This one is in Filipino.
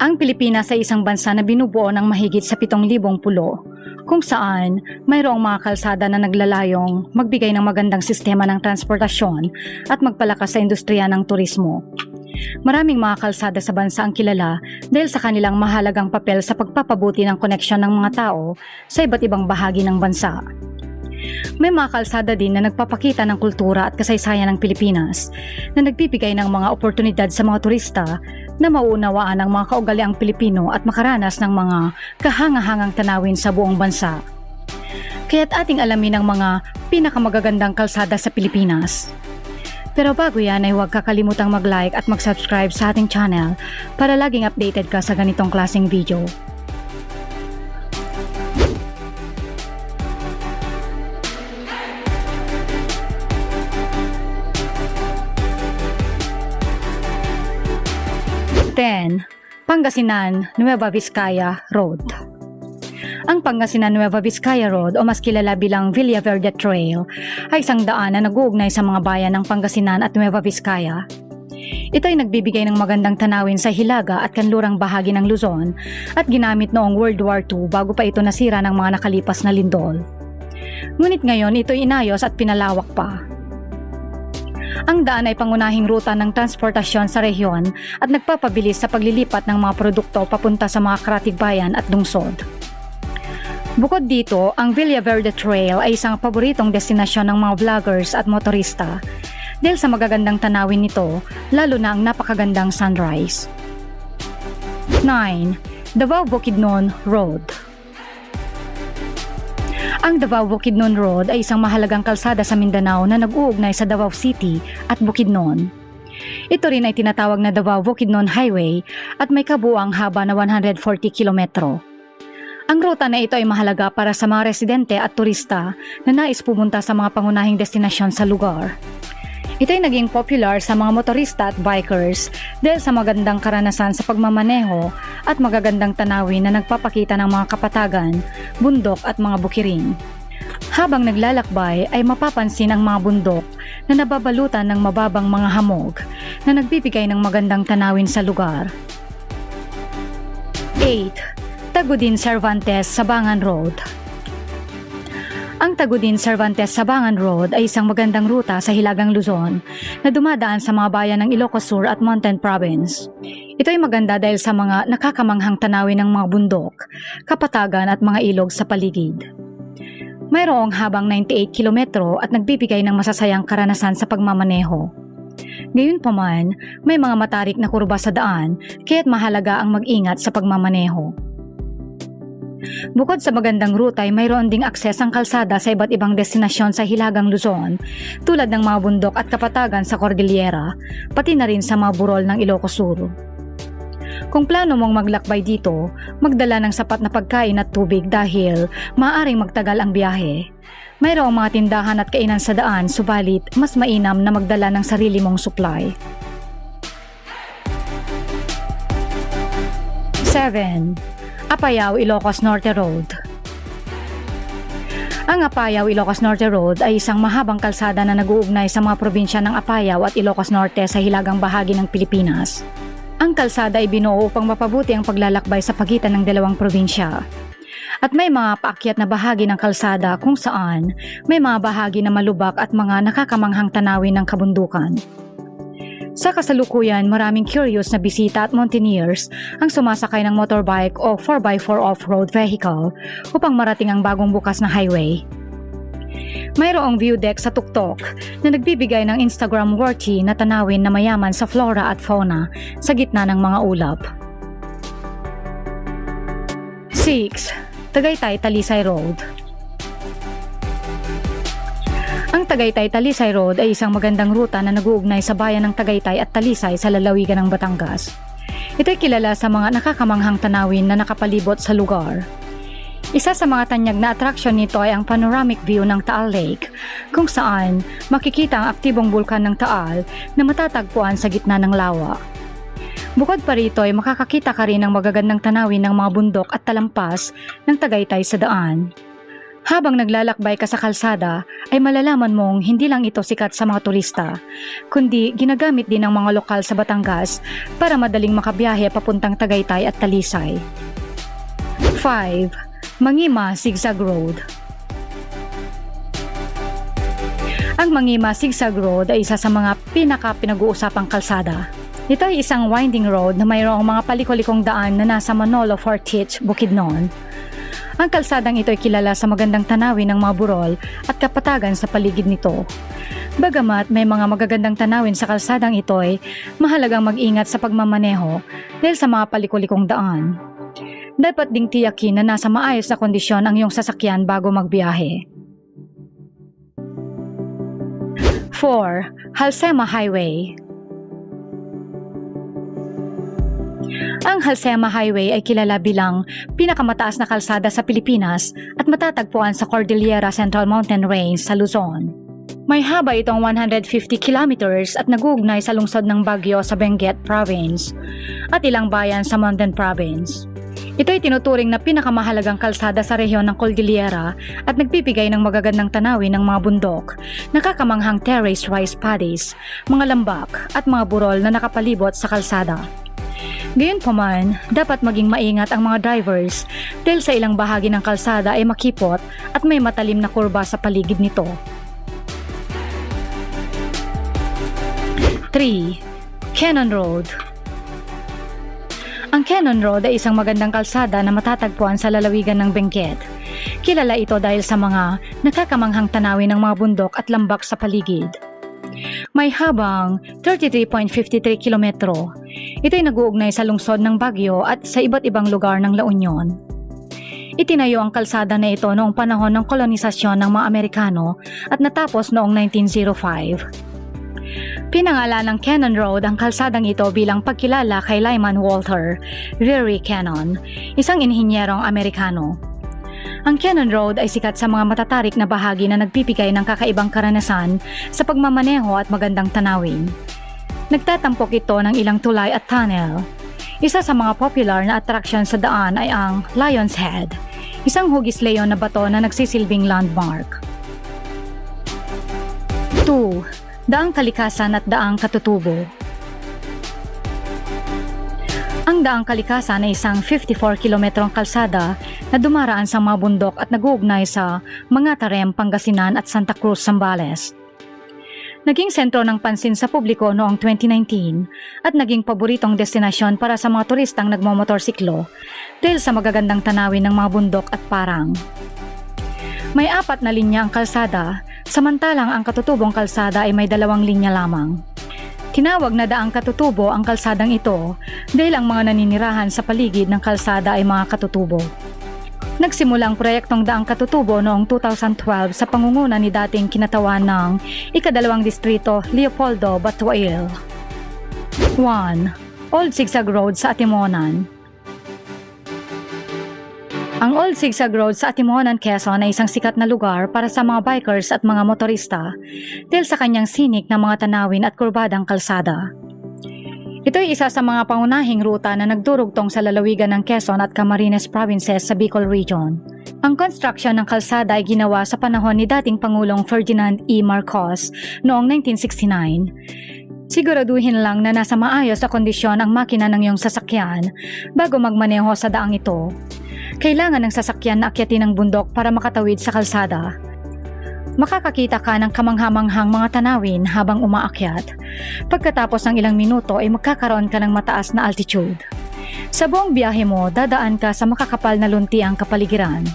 Ang Pilipinas ay isang bansa na binubuo ng mahigit sa 7,000 pulo, kung saan mayroong mga kalsada na naglalayong magbigay ng magandang sistema ng transportasyon at magpalakas sa industriya ng turismo. Maraming mga kalsada sa bansa ang kilala dahil sa kanilang mahalagang papel sa pagpapabuti ng koneksyon ng mga tao sa iba't ibang bahagi ng bansa. May mga kalsada din na nagpapakita ng kultura at kasaysayan ng Pilipinas na nagbibigay ng mga oportunidad sa mga turista na mauunawaan ng mga kaugaliang Pilipino at makaranas ng mga kahangahangang tanawin sa buong bansa. Kaya't ating alamin ang mga pinakamagagandang kalsada sa Pilipinas. Pero bago yan ay huwag kakalimutang mag-like at mag-subscribe sa ating channel para laging updated ka sa ganitong klaseng video. Ten, Pangasinan, Nueva Vizcaya Road. Ang Pangasinan Nueva Vizcaya Road o mas kilala bilang Villaverde Trail ay isang daan na nag-uugnay sa mga bayan ng Pangasinan at Nueva Vizcaya. Ito ay nagbibigay ng magandang tanawin sa Hilaga at kanlurang bahagi ng Luzon at ginamit noong World War II bago pa ito nasira ng mga nakalipas na lindol. Ngunit ngayon ito inayos at pinalawak pa. Ang daan ay pangunahing ruta ng transportasyon sa rehiyon at nagpapabilis sa paglilipat ng mga produkto papunta sa mga karatigbayan at lungsod. Bukod dito, ang Villaverde Trail ay isang paboritong destinasyon ng mga vloggers at motorista dahil sa magagandang tanawin nito, lalo na ang napakagandang sunrise. 9. Davao Bukidnon Road Ang Davao Bukidnon Road ay isang mahalagang kalsada sa Mindanao na nag-uugnay sa Davao City at Bukidnon. Ito rin ay tinatawag na Davao Bukidnon Highway at may kabuang haba na 140 kilometro. Ang ruta na ito ay mahalaga para sa mga residente at turista na nais pumunta sa mga pangunahing destinasyon sa lugar. Ito ay naging popular sa mga motorista at bikers dahil sa magandang karanasan sa pagmamaneho at magagandang tanawin na nagpapakita ng mga kapatagan, bundok at mga bukiring. Habang naglalakbay ay mapapansin ang mga bundok na nababalutan ng mababang mga hamog na nagbibigay ng magandang tanawin sa lugar. 8. Tagudin Cervantes Sabangan Road Ang Tagudin Cervantes Sabangan Road ay isang magandang ruta sa Hilagang Luzon na dumadaan sa mga bayan ng Ilocos Sur at Mountain Province. Ito ay maganda dahil sa mga nakakamanghang tanawin ng mga bundok, kapatagan at mga ilog sa paligid. Mayroong habang 98 kilometro at nagbibigay ng masasayang karanasan sa pagmamaneho. Gayunpaman, may mga matarik na kurba sa daan kaya't mahalaga ang mag-ingat sa pagmamaneho. Bukod sa magandang ruta ay mayroon ding akses ang kalsada sa iba't ibang destinasyon sa Hilagang Luzon tulad ng mga bundok at kapatagan sa Cordillera, pati na rin sa mga burol ng Ilocos Sur. Kung plano mong maglakbay dito, magdala ng sapat na pagkain at tubig dahil maaaring magtagal ang biyahe. Mayroong mga tindahan at kainan sa daan subalit mas mainam na magdala ng sarili mong supply. 7. Apayao Ilocos Norte Road Ang Apayao Ilocos Norte Road ay isang mahabang kalsada na nag-uugnay sa mga probinsya ng Apayao at Ilocos Norte sa hilagang bahagi ng Pilipinas. Ang kalsada ay binuo upang mapabuti ang paglalakbay sa pagitan ng dalawang probinsya. At may mga paakyat na bahagi ng kalsada kung saan may mga bahagi na malubak at mga nakakamanghang tanawin ng kabundukan. Sa kasalukuyan, maraming curious na bisita at mountaineers ang sumasakay ng motorbike o 4x4 off-road vehicle upang marating ang bagong bukas na highway. Mayroong view deck sa tuktok na nagbibigay ng Instagram-worthy na tanawin na mayaman sa flora at fauna sa gitna ng mga ulap. 6. Tagaytay Talisay Road Ang Tagaytay Talisay Road ay isang magandang ruta na nag-uugnay sa bayan ng Tagaytay at Talisay sa lalawigan ng Batangas. Ito ay kilala sa mga nakakamanghang tanawin na nakapalibot sa lugar. Isa sa mga tanyag na atraksyon nito ay ang panoramic view ng Taal Lake, kung saan makikita ang aktibong bulkan ng Taal na matatagpuan sa gitna ng lawa. Bukod pa rito ay makakakita ka rin ng magagandang tanawin ng mga bundok at talampas ng Tagaytay sa daan. Habang naglalakbay ka sa kalsada, ay malalaman mong hindi lang ito sikat sa mga turista, kundi ginagamit din ng mga lokal sa Batangas para madaling makabiyahe papuntang Tagaytay at Talisay. 5. Mangima Zigzag Road Ang Mangima Zigzag Road ay isa sa mga pinaka pinag-uusapang kalsada. Ito ay isang winding road na mayroong mga palikolikong daan na nasa Manolo Fortich, Bukidnon. Ang kalsadang ito ay kilala sa magandang tanawin ng mga burol at kapatagan sa paligid nito. Bagamat may mga magagandang tanawin sa kalsadang ito ay mahalagang mag-ingat sa pagmamaneho dahil sa mga palikulikong daan. Dapat ding tiyakin na nasa maayos na kondisyon ang iyong sasakyan bago magbiyahe. 4. Halsema Highway Ang Halsema Highway ay kilala bilang pinakamataas na kalsada sa Pilipinas at matatagpuan sa Cordillera Central Mountain Range sa Luzon. May haba itong 150 kilometers at naguugnay sa lungsod ng Baguio sa Benguet Province at ilang bayan sa Mountain Province. Ito ay tinuturing na pinakamahalagang kalsada sa rehiyon ng Cordillera at nagbibigay ng magagandang tanawin ng mga bundok, nakakamanghang terrace rice paddies, mga lambak at mga burol na nakapalibot sa kalsada. Gayunpaman, dapat maging maingat ang mga drivers dahil sa ilang bahagi ng kalsada ay makipot at may matalim na kurba sa paligid nito. 3. Cannon Road Ang Cannon Road ay isang magandang kalsada na matatagpuan sa lalawigan ng Benguet. Kilala ito dahil sa mga nakakamanghang tanawin ng mga bundok at lambak sa paligid. May habang 33.53 kilometro. Ito ay nag-uugnay sa lungsod ng Baguio at sa iba't ibang lugar ng La Union. Itinayo ang kalsada na ito noong panahon ng kolonisasyon ng mga Amerikano at natapos noong 1905. Pinangalan ng Cannon Road ang kalsadang ito bilang pagkilala kay Lyman Walter, Very Cannon, isang inhinyerong Amerikano. Ang Cannon Road ay sikat sa mga matatarik na bahagi na nagbibigay ng kakaibang karanasan sa pagmamaneho at magandang tanawin. Nagtatampok ito ng ilang tulay at tunnel. Isa sa mga popular na attraction sa daan ay ang Lion's Head, isang hugis leon na bato na nagsisilbing landmark. 2. Daang Kalikasan at Daang Katutubo Ang Daang Kalikasan ay isang 54 kilometrong kalsada na dumaraan sa mga bundok at nag-uugnay sa mga Tarem, Pangasinan at Santa Cruz, Zambales. Naging sentro ng pansin sa publiko noong 2019 at naging paboritong destinasyon para sa mga turistang nagmomotorsiklo dahil sa magagandang tanawin ng mga bundok at parang. May apat na linya ang kalsada Samantalang ang katutubong kalsada ay may dalawang linya lamang. Tinawag na daang katutubo ang kalsadang ito dahil ang mga naninirahan sa paligid ng kalsada ay mga katutubo. Nagsimula ang proyektong Daang Katutubo noong 2012 sa pangunguna ni dating kinatawan ng ikadalawang distrito Leopoldo Batuail. 1. Old Zigzag Road sa Atimonan ang Old Zigzag Road sa Atimonan, Quezon ay isang sikat na lugar para sa mga bikers at mga motorista dahil sa kanyang sinik na mga tanawin at kurbadang kalsada. Ito ay isa sa mga pangunahing ruta na nagdurugtong sa lalawigan ng Quezon at Camarines Provinces sa Bicol Region. Ang construction ng kalsada ay ginawa sa panahon ni dating Pangulong Ferdinand E. Marcos noong 1969. Siguraduhin lang na nasa maayos na kondisyon ang makina ng iyong sasakyan bago magmaneho sa daang ito kailangan ng sasakyan na akyatin ng bundok para makatawid sa kalsada. Makakakita ka ng kamanghamanghang mga tanawin habang umaakyat. Pagkatapos ng ilang minuto ay magkakaroon ka ng mataas na altitude. Sa buong biyahe mo, dadaan ka sa makakapal na luntiang kapaligiran.